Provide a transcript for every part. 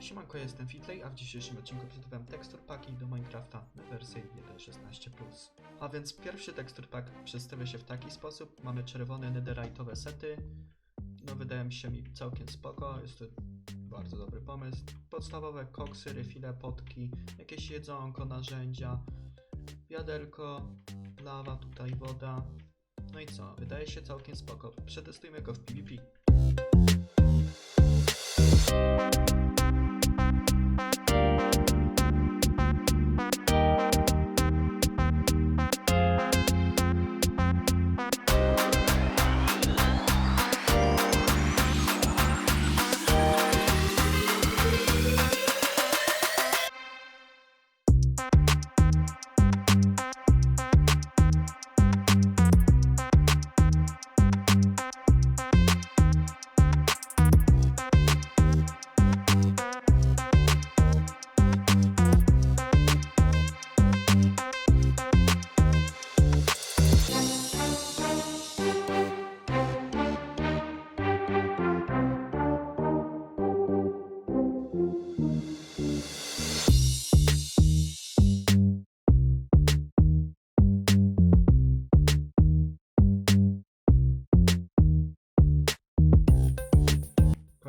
Siemanko, jestem Fitley, a w dzisiejszym odcinku przedstawiam tekstur paki do Minecrafta na wersji 1.16+. A więc pierwszy tekstur pack przedstawia się w taki sposób. Mamy czerwone netherite'owe sety. No wydaje się mi całkiem spoko, jest to bardzo dobry pomysł. Podstawowe koksy, refile, potki, jakieś jedzonko, narzędzia, wiaderko, lawa, tutaj woda. No i co, wydaje się całkiem spoko. Przetestujmy go w PvP.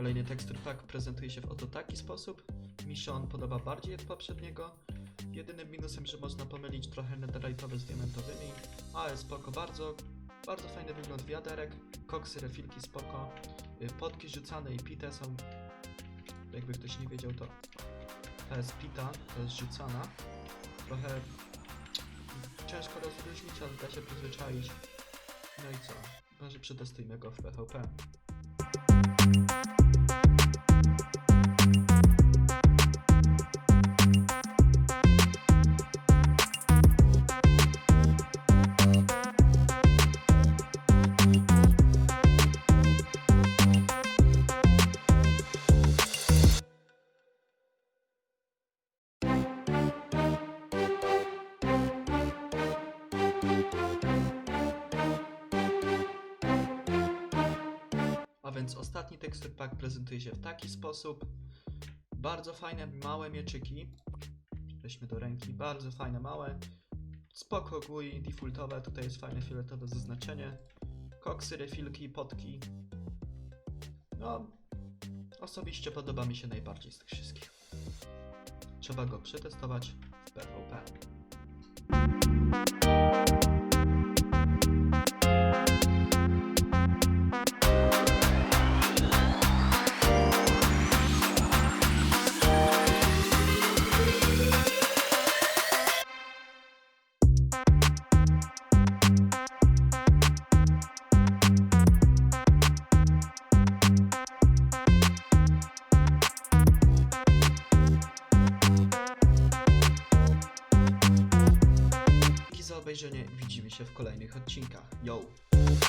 Kolejny tekstur pack prezentuje się w oto taki sposób. Mi się on podoba bardziej od poprzedniego. Jedynym minusem, że można pomylić trochę netherite'owe z diamentowymi, ale spoko, bardzo, bardzo fajny wygląd wiaderek, koksy, refilki spoko, y, potki rzucane i pite są, jakby ktoś nie wiedział to, to jest pita, to jest rzucana. Trochę ciężko rozróżnić, ale da się przyzwyczaić. No i co? Może przetestujmy go w PvP. A więc ostatni tekstur pack prezentuje się w taki sposób. Bardzo fajne, małe mieczyki. Weźmy do ręki, bardzo fajne, małe. Spoko GUI, defaultowe, tutaj jest fajne fioletowe zaznaczenie. Koksy, refilki, potki. No, osobiście podoba mi się najbardziej z tych wszystkich. Trzeba go przetestować w PvP. Obejrzenie, widzimy się w kolejnych odcinkach. Yo!